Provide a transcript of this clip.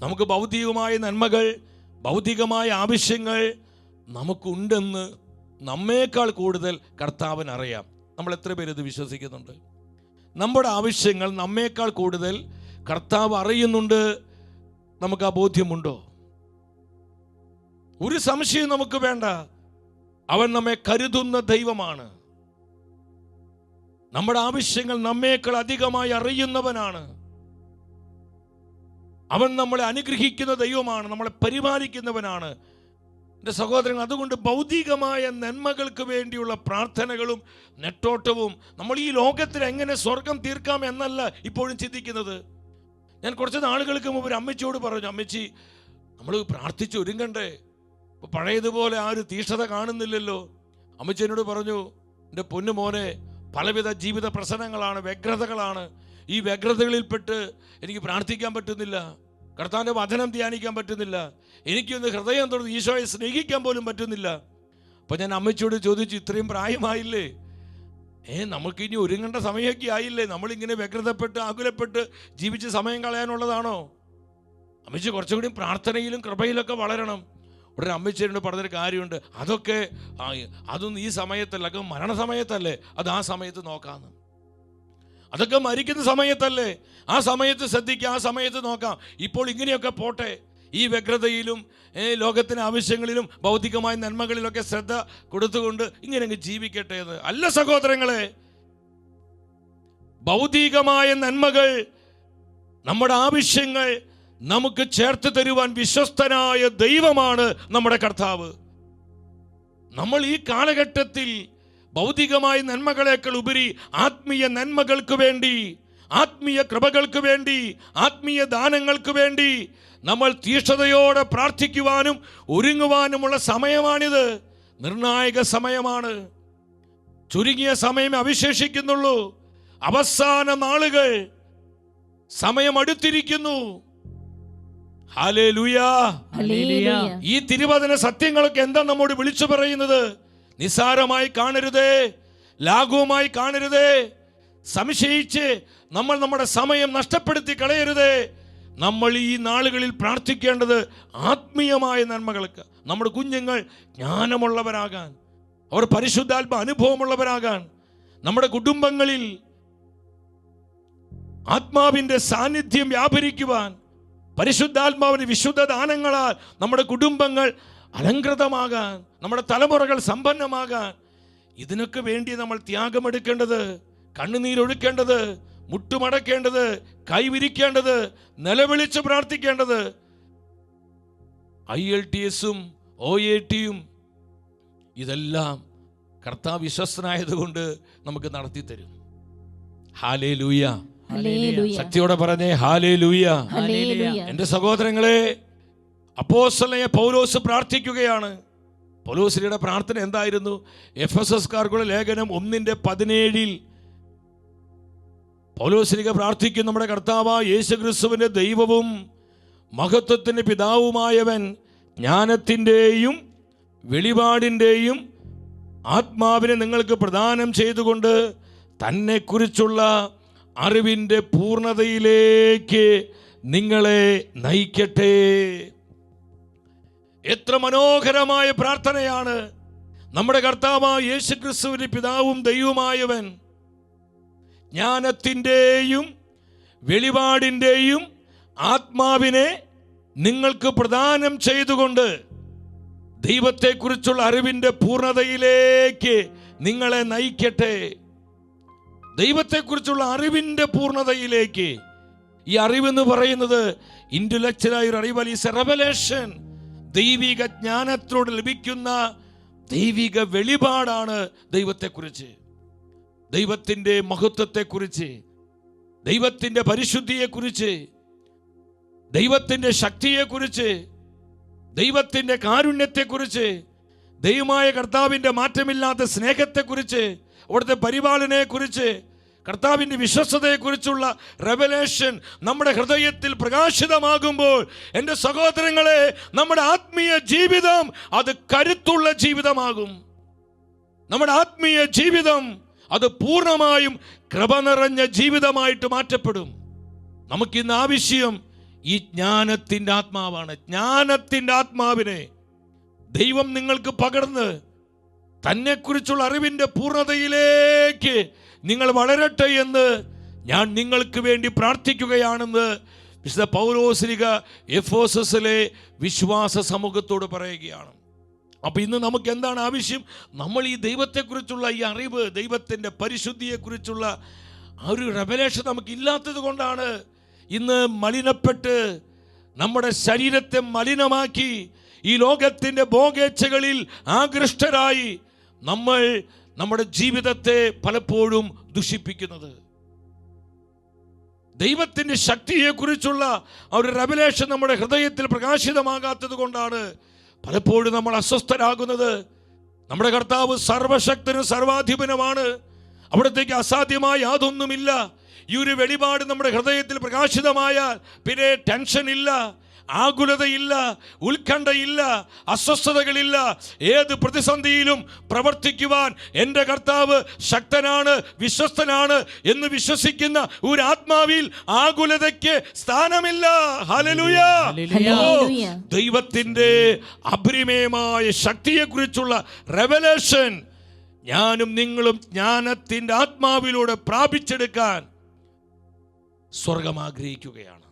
നമുക്ക് ഭൗതികമായ നന്മകൾ ഭൗതികമായ ആവശ്യങ്ങൾ നമുക്കുണ്ടെന്ന് നമ്മേക്കാൾ കൂടുതൽ കർത്താവിന് അറിയാം. നമ്മൾ എത്ര പേര് ഇത് വിശ്വസിക്കുന്നുണ്ട്? നമ്മുടെ ആവശ്യങ്ങൾ നമ്മേക്കാൾ കൂടുതൽ കർത്താവ് അറിയുന്നുണ്ട്. നമുക്ക് ആ ബോധ്യമുണ്ടോ? ഒരു സംശയം നമുക്ക് വേണ്ട. അവൻ നമ്മെ കരുതുന്ന ദൈവമാണ്. നമ്മുടെ ആവശ്യങ്ങൾ നമ്മേക്കാൾ അധികമായി അറിയുന്നവനാണ്. അവൻ നമ്മളെ അനുഗ്രഹിക്കുന്ന ദൈവമാണ് നമ്മളെ പരിപാലിക്കുന്നവനാണ്. എന്റെ സഹോദരങ്ങൾ അതുകൊണ്ട് ഭൗതികമായ നന്മകൾക്ക് വേണ്ടിയുള്ള പ്രാർത്ഥനകളും നെട്ടോട്ടവും നമ്മൾ ഈ ലോകത്തിൽ എങ്ങനെ സ്വർഗം തീർക്കാം എന്നല്ല ഇപ്പോഴും ചിന്തിക്കുന്നത്. ഞാൻ കുറച്ച് നാളുകൾക്ക് മുമ്പ് ഒരു അമ്മച്ചിയോട് പറഞ്ഞു അമ്മച്ചി നമ്മൾ പ്രാർത്ഥിച്ച് ഒരുങ്ങണ്ടേ? ഇപ്പോൾ പഴയതുപോലെ ആ ഒരു തീഷ്ണത കാണുന്നില്ലല്ലോ. അമ്മച്ചി എന്നോട് പറഞ്ഞു എന്റെ പൊന്നു മോനെ പലവിധ ജീവിത പ്രശ്നങ്ങളാണ് വ്യഗ്രതകളാണ്. ഈ വ്യഗ്രതകളിൽപ്പെട്ട് എനിക്ക് പ്രാർത്ഥിക്കാൻ പറ്റുന്നില്ല. കർത്താവിന്റെ വചനം ധ്യാനിക്കാൻ പറ്റുന്നില്ല. എനിക്കൊന്ന് ഹൃദയം തുറന്ന് ഈശോയെ സ്നേഹിക്കാൻ പോലും പറ്റുന്നില്ല. അപ്പം ഞാൻ അമ്മച്ചോട് ചോദിച്ചു ഇത്രയും പ്രായമായില്ലേ? ഏ നമുക്ക് ഇനി ഒരുങ്ങേണ്ട സമയമൊക്കെ ആയില്ലേ? നമ്മളിങ്ങനെ വ്യഗ്രതപ്പെട്ട് ആകുലപ്പെട്ട് ജീവിച്ച് സമയം കളയാനുള്ളതാണോ? അമ്മച്ചി കുറച്ചുകൂടി പ്രാർത്ഥനയിലും കൃപയിലൊക്കെ വളരണം. ഉടനെ അമ്മച്ചിയോട് പറഞ്ഞൊരു കാര്യമുണ്ട്. അതൊക്കെ അതൊന്നും ഈ സമയത്തല്ല അതൊക്കെ മരണസമയത്തല്ലേ? അത് ആ സമയത്ത് നോക്കാന്ന്. അതൊക്കെ മരിക്കുന്ന സമയത്തല്ലേ? ആ സമയത്ത് ശ്രദ്ധിക്കാം ആ സമയത്ത് നോക്കാം. ഇപ്പോൾ ഇങ്ങനെയൊക്കെ പോട്ടെ. ഈ വ്യഗ്രതയിലും ലോകത്തിന് ആവശ്യങ്ങളിലും ഭൗതികമായ നന്മകളിലൊക്കെ ശ്രദ്ധ കൊടുത്തുകൊണ്ട് ഇങ്ങനെ ജീവിക്കട്ടെ എന്ന്. അല്ല സഹോദരങ്ങളെ ഭൗതികമായ നന്മകൾ നമ്മുടെ ആവശ്യങ്ങൾ നമുക്ക് ചേർത്ത് തരുവാൻ വിശ്വസ്തനായ ദൈവമാണ് നമ്മുടെ കർത്താവ്. നമ്മൾ ഈ കാലഘട്ടത്തിൽ ഭൗതികമായ നന്മകളേക്കാൾ ഉപരി ആത്മീയ നന്മകൾക്ക് വേണ്ടി ആത്മീയ കൃപകൾക്ക് വേണ്ടി ആത്മീയ ദാനങ്ങൾക്ക് വേണ്ടി നമ്മൾ തീഷ്ണതയോടെ പ്രാർത്ഥിക്കുവാനും ഒരുങ്ങുവാനുമുള്ള സമയമാണിത്. നിർണായക സമയമാണ്. ചുരുങ്ങിയ സമയം അവശേഷിക്കുന്നുള്ളൂ. അവസാന നാളുകൾ സമയം അടുത്തിരിക്കുന്നു. ഈ തിരുവചന സത്യങ്ങളൊക്കെ എന്താ നമ്മോട് വിളിച്ചു പറയുന്നത്? നിസാരമായി കാണരുത് ലാഘവമായി കാണരുത്. സംശയിച്ച് നമ്മൾ നമ്മുടെ സമയം നഷ്ടപ്പെടുത്തി കളയരുത്. നമ്മൾ ഈ നാളുകളിൽ പ്രാർത്ഥിക്കേണ്ടത് ആത്മീയമായ നന്മകൾക്ക് നമ്മുടെ കുഞ്ഞുങ്ങൾ ജ്ഞാനമുള്ളവരാകാൻ അവർ പരിശുദ്ധാത്മ അനുഭവമുള്ളവരാകാൻ നമ്മുടെ കുടുംബങ്ങളിൽ ആത്മാവിന്റെ സാന്നിധ്യം വ്യാപരിക്കുവാൻ പരിശുദ്ധാത്മാവിന് വിശുദ്ധ ദാനങ്ങളാൽ നമ്മുടെ കുടുംബങ്ങൾ അലങ്കൃതമാകാൻ നമ്മുടെ തലമുറകൾ സമ്പന്നമാകാൻ ഇതിനൊക്കെ വേണ്ടി നമ്മൾ ത്യാഗമെടുക്കേണ്ടത് കണ്ണുനീരൊഴുക്കേണ്ടത് മുട്ടുമടക്കേണ്ടത് കൈവിരിക്കേണ്ടത് നിലവിളിച്ച് പ്രാർത്ഥിക്കേണ്ടത് ഐ എൽ ടി എസും ഒ എ ടിയും ഇതെല്ലാം കർത്താവ് വിശ്വസ്തനായതുകൊണ്ട് നമുക്ക് നടത്തി തരും ഹാലേ ലൂയ. ശക്തിയോടെ പറഞ്ഞേ ഹാലേ ലൂയ എന്റെ സഹോദരങ്ങളെ അപ്പോസ്തലനെ പൗലോസ് പ്രാർത്ഥിക്കുകയാണ്. പൗലോസിലിയുടെ പ്രാർത്ഥന എന്തായിരുന്നു? എഫ് എസ് എസ് കാർക്കുള്ള ലേഖനം ഒന്നിന്റെ പതിനേഴിൽ പൗലോസ്ലിക പ്രാർത്ഥിക്കും. നമ്മുടെ കർത്താവ് യേശു ക്രിസ്തുവിന്റെ ദൈവവും മഹത്വത്തിന്റെ പിതാവുമായവൻ ജ്ഞാനത്തിന്റെയും വെളിപാടിന്റെയും ആത്മാവിനെ നിങ്ങൾക്ക് പ്രദാനം ചെയ്തുകൊണ്ട് തന്നെക്കുറിച്ചുള്ള അറിവിന്റെ പൂർണതയിലേക്ക് നിങ്ങളെ നയിക്കട്ടെ. എത്ര മനോഹരമായ പ്രാർത്ഥനയാണ്. നമ്മുടെ കർത്താവായ യേശു ക്രിസ്തുവിന് പിതാവും ദൈവമായവൻ ജ്ഞാനത്തിന്റെയും വെളിപാടിന്റെയും ആത്മാവിനെ നിങ്ങൾക്ക് പ്രദാനം ചെയ്തുകൊണ്ട് ദൈവത്തെക്കുറിച്ചുള്ള അറിവിന്റെ പൂർണതയിലേക്ക് നിങ്ങളെ നയിക്കട്ടെ. ദൈവത്തെക്കുറിച്ചുള്ള അറിവിന്റെ പൂർണതയിലേക്ക്. ഈ അറിവെന്ന് പറയുന്നത് ഇന്റലക്ച്വലായ ഒരു അറിവല്ല ഈ റെവലേഷൻ ദൈവിക ജ്ഞാനത്തോട് ലഭിക്കുന്ന ദൈവിക വെളിപാടാണ് ദൈവത്തെക്കുറിച്ച്. ദൈവത്തിന്റെ മഹത്വത്തെക്കുറിച്ച് ദൈവത്തിന്റെ പരിശുദ്ധിയെക്കുറിച്ച് ദൈവത്തിന്റെ ശക്തിയെക്കുറിച്ച് ദൈവത്തിന്റെ കാരുണ്യത്തെക്കുറിച്ച് ദൈവമായ കർത്താവിന്റെ മാറ്റമില്ലാത്ത സ്നേഹത്തെക്കുറിച്ച് അവിടുത്തെ പരിപാലനയെക്കുറിച്ച് കർത്താവിന്റെ വിശ്വസ്തതയെക്കുറിച്ചുള്ള റെവലേഷൻ നമ്മുടെ ഹൃദയത്തിൽ പ്രകാശിതമാകുമ്പോൾ എന്റെ സഹോദരങ്ങളെ നമ്മുടെ ആത്മീയ ജീവിതം അത് കരുത്തുള്ള ജീവിതമാകും. നമ്മുടെ ആത്മീയ ജീവിതം അത് പൂർണമായും കൃപ നിറഞ്ഞ ജീവിതമായിട്ട് മാറ്റപ്പെടും. നമുക്കിന്ന് ആവശ്യം ഈ ജ്ഞാനത്തിന്റെ ആത്മാവാണ്. ജ്ഞാനത്തിന്റെ ആത്മാവിനെ ദൈവം നിങ്ങൾക്ക് പകർന്ന് തന്നെക്കുറിച്ചുള്ള അറിവിന്റെ പൂർണതയിലേക്ക് നിങ്ങൾ വളരട്ടെ എന്ന് ഞാൻ നിങ്ങൾക്ക് വേണ്ടി പ്രാർത്ഥിക്കുകയാണെന്ന് വിശുദ്ധ പൗരോസ്ലിക എഫോസസിലെ വിശ്വാസ സമൂഹത്തോട് പറയുകയാണ്. അപ്പോൾ ഇന്ന് നമുക്ക് എന്താണ് ആവശ്യം? നമ്മൾ ഈ ദൈവത്തെക്കുറിച്ചുള്ള ഈ അറിവ് ദൈവത്തിന്റെ പരിശുദ്ധിയെക്കുറിച്ചുള്ള ആ ഒരു റെവലേഷൻ നമുക്ക് ഇല്ലാത്തത് കൊണ്ടാണ് ഇന്ന് മലിനപ്പെട്ട് നമ്മുടെ ശരീരത്തെ മലിനമാക്കി ഈ ലോകത്തിന്റെ ഭോഗേച്ഛകളിൽ ആകൃഷ്ടരായി നമ്മൾ നമ്മുടെ ജീവിതത്തെ പലപ്പോഴും ദുഷിപ്പിക്കുന്നത്. ദൈവത്തിന്റെ ശക്തിയെക്കുറിച്ചുള്ള ഒരു റെവലേഷൻ നമ്മുടെ ഹൃദയത്തിൽ പ്രകാശിതമാകാത്തത് കൊണ്ടാണ് പലപ്പോഴും നമ്മൾ അസ്വസ്ഥരാകുന്നത്. നമ്മുടെ കർത്താവ് സർവശക്തനും സർവാധിപനുമാണ്. അവിടത്തേക്ക് അസാധ്യമായ യാതൊന്നുമില്ല. ഈ ഒരു വെളിപാട് നമ്മുടെ ഹൃദയത്തിൽ പ്രകാശിതമായാൽ പിന്നെ ടെൻഷൻ ഇല്ല. ആകുലതയില്ല ഉത്കണ്ഠയില്ല അസ്വസ്ഥതകളില്ല. ഏത് പ്രതിസന്ധിയിലും പ്രവർത്തിക്കുവാൻ എന്റെ കർത്താവ് ശക്തനാണ് വിശ്വസ്തനാണ് എന്ന് വിശ്വസിക്കുന്ന ഒരു ആത്മാവിൽ ആകുലതയ്ക്ക് സ്ഥാനമില്ല. ദൈവത്തിന്റെ അപരിമയമായ ശക്തിയെക്കുറിച്ചുള്ള റെവലേഷൻ ഞാനും നിങ്ങളും ജ്ഞാനത്തിന്റെ ആത്മാവിലൂടെ പ്രാപിച്ചെടുക്കാൻ സ്വർഗം ആഗ്രഹിക്കുകയാണ്.